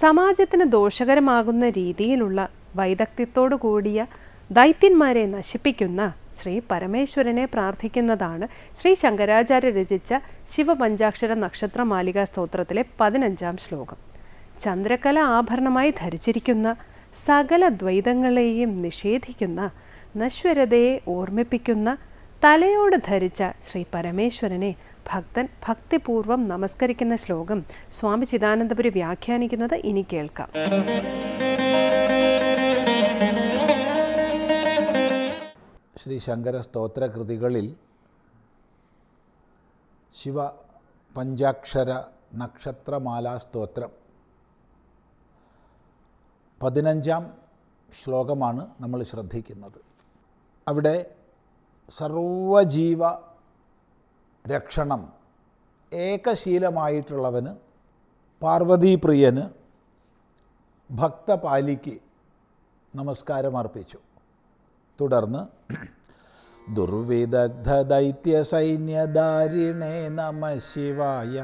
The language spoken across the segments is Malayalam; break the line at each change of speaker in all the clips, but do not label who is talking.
സമാജത്തിന് ദോഷകരമാകുന്ന രീതിയിലുള്ള വൈദഗ്ധ്യത്തോടു കൂടിയ ദൈത്യന്മാരെ നശിപ്പിക്കുന്ന ശ്രീ പരമേശ്വരനെ പ്രാർത്ഥിക്കുന്നതാണ് ശ്രീ ശങ്കരാചാര്യ രചിച്ച ശിവപഞ്ചാക്ഷര നക്ഷത്രമാലിക സ്തോത്രത്തിലെ പതിനഞ്ചാം ശ്ലോകം. ചന്ദ്രകല ആഭരണമായി ധരിച്ചിരിക്കുന്ന സകല ദ്വൈതങ്ങളെയും നിഷേധിക്കുന്ന നശ്വരതയെ ഓർമ്മിപ്പിക്കുന്ന തലയോട് ധരിച്ച ശ്രീ പരമേശ്വരനെ ഭക്തൻ ഭക്തിപൂർവം നമസ്കരിക്കുന്ന ശ്ലോകം സ്വാമി ചിദാനന്ദപുരി വ്യാഖ്യാനിക്കുന്നത് ഇനി കേൾക്കാം.
ശ്രീ ശങ്കര സ്തോത്രകൃതികളിൽ ശിവ പഞ്ചാക്ഷര നക്ഷത്രമാലാ സ്തോത്രം. പതിനഞ്ചാം ശ്ലോകമാണ് നമ്മൾ ശ്രദ്ധിക്കുന്നത്. അവിടെ സർവജീവ രക്ഷണം ഏകശീലമായിട്ടുള്ളവന് പാർവതീപ്രിയന് ഭക്തപാലിക്ക് നമസ്കാരം അർപ്പിച്ചു തുടർന്ന് ദുർവിദഗ്ധ ദൈത്യ സൈന്യധാരിണേ നമ ശിവായ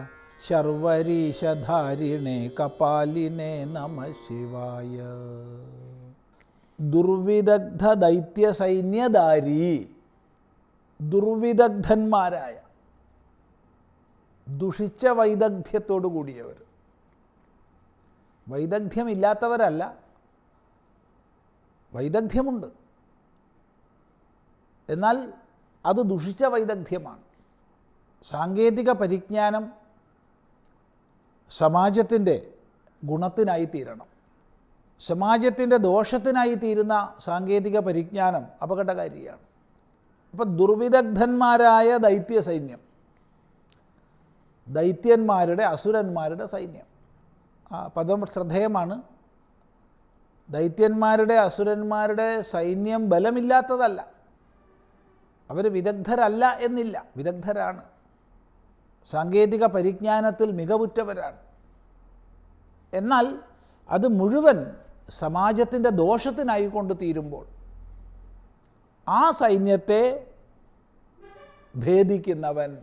ശർവരീശധാരിണേ കപാലിനേ നമ ശിവായ. ദുർവിദഗ്ധ ദൈത്യ സൈന്യധാരി ദുർവിദഗ്ധന്മാരായ ദുഷിച്ച വൈദഗ്ധ്യത്തോടു കൂടിയവർ. വൈദഗ്ധ്യമില്ലാത്തവരല്ല. വൈദഗ്ധ്യമുണ്ട്. എന്നാൽ അത് ദുഷിച്ച വൈദഗ്ധ്യമാണ്. സാങ്കേതിക പരിജ്ഞാനം സമാജത്തിന്റെ ഗുണത്തിനായി തീരണം സമാജത്തിന്റെ ദോഷത്തിനായി തീരുന്ന സാങ്കേതിക പരിജ്ഞാനം അപകടകാരിയാണ്. അപ്പം ദുർവിദഗ്ധന്മാരായ ദൈത്യ സൈന്യം. ദൈത്യന്മാരുടെ അസുരന്മാരുടെ സൈന്യം. ആ പദം ശ്രദ്ധേയമാണ്. ദൈത്യന്മാരുടെ അസുരന്മാരുടെ സൈന്യം ബലമില്ലാത്തതല്ല. അവർ വിദഗ്ധരല്ല എന്നില്ല. വിദഗ്ധരാണ്. സാങ്കേതിക പരിജ്ഞാനത്തിൽ മികവുറ്റവരാണ്. എന്നാൽ അത് മുഴുവൻ സമാജത്തിന്റെ ദോഷത്തിനായിക്കൊണ്ട് തീരുമ്പോൾ ആ സൈന്യത്തെ ഭേദിക്കുന്നവൻ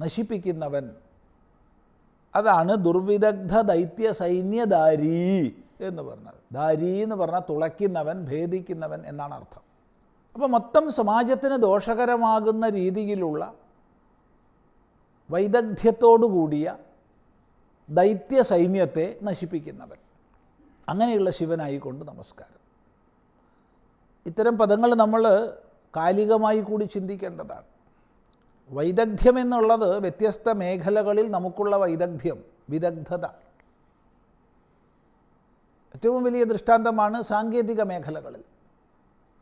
നശിപ്പിക്കുന്നവൻ. അതാണ് ദുർവിദഗ്ധ ദൈത്യ സൈന്യധാരി എന്ന് പറഞ്ഞത്. ദാരി എന്ന് പറഞ്ഞാൽ തുളയ്ക്കുന്നവൻ ഭേദിക്കുന്നവൻ എന്നാണ് അർത്ഥം. അപ്പോൾ മൊത്തം സമാജത്തിന് ദോഷകരമാകുന്ന രീതിയിലുള്ള വൈദഗ്ധ്യത്തോടുകൂടിയ ദൈത്യ സൈന്യത്തെ നശിപ്പിക്കുന്നവൻ. അങ്ങനെയുള്ള ശിവനായിക്കൊണ്ട് നമസ്കാരം. ഇത്തരം പദങ്ങൾ നമ്മൾ കാലികമായി കൂടി ചിന്തിക്കേണ്ടതാണ്. വൈദഗ്ധ്യം എന്നുള്ളത് വ്യത്യസ്ത മേഖലകളിൽ നമുക്കുള്ള വൈദഗ്ധ്യം വിദഗ്ധത. ഏറ്റവും വലിയ ദൃഷ്ടാന്തമാണ് സാങ്കേതിക മേഖലകളിൽ.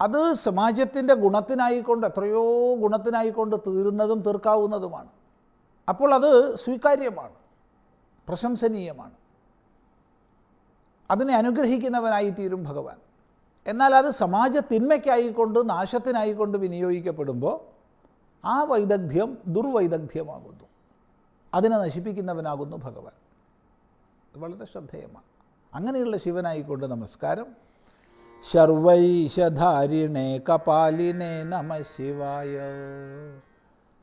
അത് സമാജത്തിന്റെ ഗുണത്തിനായിക്കൊണ്ട് എത്രയോ ഗുണത്തിനായിക്കൊണ്ട് തീരുന്നതും തീർക്കാവുന്നതുമാണ്. അപ്പോൾ അത് സ്വീകാര്യമാണ് പ്രശംസനീയമാണ്. അതിനെ അനുഗ്രഹിക്കുന്നവനായിത്തീരും ഭഗവാൻ. എന്നാൽ അത് സമാജ തിന്മയ്ക്കായിക്കൊണ്ട് നാശത്തിനായിക്കൊണ്ട് വിനിയോഗിക്കപ്പെടുമ്പോൾ ആ വൈദഗ്ധ്യം ദുർവൈദഗ്ധ്യമാകുന്നു. അതിനെ നശിപ്പിക്കുന്നവനാകുന്നു ഭഗവാൻ. വളരെ ശ്രദ്ധേയമാണ്. അങ്ങനെയുള്ള ശിവനായിക്കൊണ്ട് നമസ്കാരം. ശർവൈശധാരിണേ കപാലിനേ നമ ശിവായ.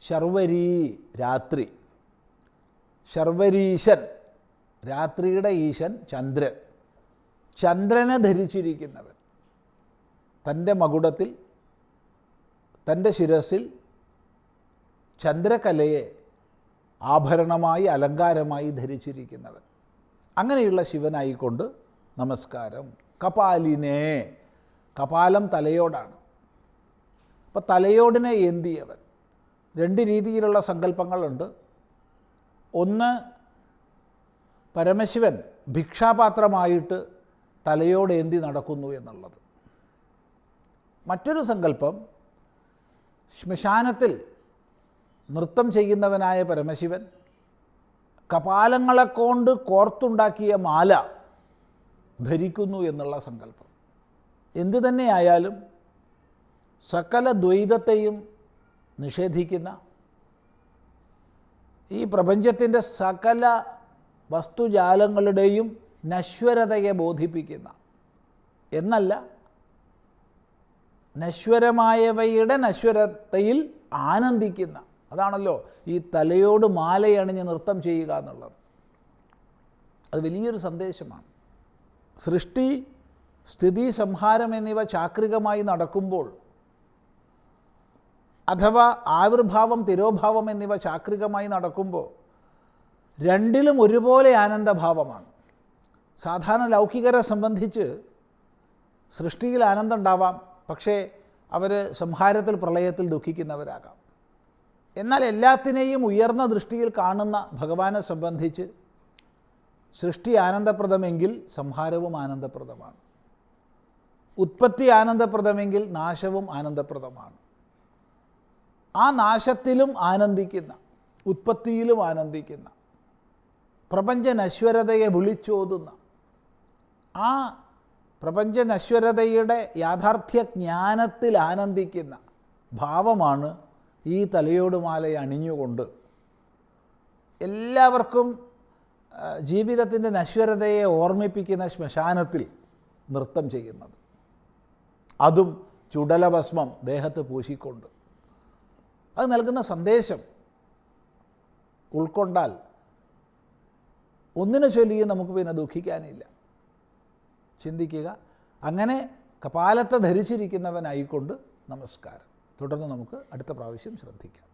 ശർവരീ രാത്രി. ശർവരീശൻ രാത്രിയുടെ ഈശൻ ചന്ദ്രൻ. ചന്ദ്രനെ ധരിച്ചിരിക്കുന്നവൻ. തന്റെ മകുടത്തിൽ തന്റെ ശിരസിൽ ചന്ദ്രകലയെ ആഭരണമായി അലങ്കാരമായി ധരിച്ചിരിക്കുന്നവൻ. അങ്ങനെയുള്ള ശിവനായിക്കൊണ്ട് നമസ്കാരം. കപാലിനെ കപാലം തലയോടാണ്. അപ്പോൾ തലയോടിനെ ഏന്തിയവൻ രണ്ട് രീതിയിലുള്ള സങ്കല്പങ്ങളുണ്ട്. ഒന്ന് പരമശിവൻ ഭിക്ഷാപാത്രമായിട്ട് തലയോടേന്തി നടക്കുന്നു എന്നുള്ളത്. മറ്റൊരു സങ്കല്പം ശ്മശാനത്തിൽ നൃത്തം ചെയ്യുന്നവനായ പരമശിവൻ കപാലങ്ങളെ കൊണ്ട് കോർത്തുണ്ടാക്കിയ മാല ധരിക്കുന്നു എന്നുള്ള സങ്കല്പം. എന്തു തന്നെയായാലും സകല ദ്വൈതത്തെയും നിഷേധിക്കുന്ന ഈ പ്രപഞ്ചത്തിന്റെ സകല വസ്തുജാലങ്ങളുടെയും നശ്വരതയെ ബോധിപ്പിക്കുന്ന എന്നല്ല നശ്വരമായവയുടെ നശ്വരതയിൽ ആനന്ദിക്കുന്ന അതാണല്ലോ ഈ തലയോട് മാലയണിഞ്ഞ് നൃത്തം ചെയ്യുക എന്നുള്ളത്. അത് വലിയൊരു സന്ദേശമാണ്. സൃഷ്ടി സ്ഥിതി സംഹാരം എന്നിവ ചാക്രികമായി നടക്കുമ്പോൾ അഥവാ ആവിർഭാവം തിരോഭാവം എന്നിവ ചാക്രികമായി നടക്കുമ്പോൾ രണ്ടിലും ഒരുപോലെ ആനന്ദഭാവമാണ്. സാധാരണ ലൗകികരെ സംബന്ധിച്ച് സൃഷ്ടിയിൽ ആനന്ദം ഉണ്ടാവാം പക്ഷേ അവർ സംഹാരത്തിൽ പ്രളയത്തിൽ ദുഃഖിക്കുന്നവരാകാം. എന്നാൽ എല്ലാത്തിനെയും ഉയർന്ന ദൃഷ്ടിയിൽ കാണുന്ന ഭഗവാനെ സംബന്ധിച്ച് സൃഷ്ടി ആനന്ദപ്രദമെങ്കിൽ സംഹാരവും ആനന്ദപ്രദമാണ്. ഉത്പത്തി ആനന്ദപ്രദമെങ്കിൽ നാശവും ആനന്ദപ്രദമാണ്. ആ നാശത്തിലും ആനന്ദിക്കുന്ന ഉത്പത്തിയിലും ആനന്ദിക്കുന്ന പ്രപഞ്ചനശ്വരതയെ വിളിച്ചോതുന്ന ആ പ്രപഞ്ച നശ്വരതയുടെ യാഥാർത്ഥ്യ ജ്ഞാനത്തിൽ ആനന്ദിക്കുന്ന ഭാവമാണ് ഈ തലയോടുമാലയെ അണിഞ്ഞുകൊണ്ട് എല്ലാവർക്കും ജീവിതത്തിന്റെ നശ്വരതയെ ഓർമ്മിപ്പിക്കുന്ന ശ്മശാനത്തിൽ നൃത്തം ചെയ്യുന്നത്. അതും ചുടലഭസ്മം ദേഹത്ത് പൂശിക്കൊണ്ട്. അത് നൽകുന്ന സന്ദേശം ഉൾക്കൊണ്ടാൽ ഒന്നിനു ചൊല്ലിയും നമുക്ക് പിന്നെ ദുഃഖിക്കാനില്ല. ചിന്തിക്കുക. അങ്ങനെ കപാലത്തെ ധരിച്ചിരിക്കുന്നവനായിക്കൊണ്ട് നമസ്കാരം. തുടർന്ന് നമുക്ക് അടുത്ത പ്രാവശ്യം ശ്രദ്ധിക്കാം.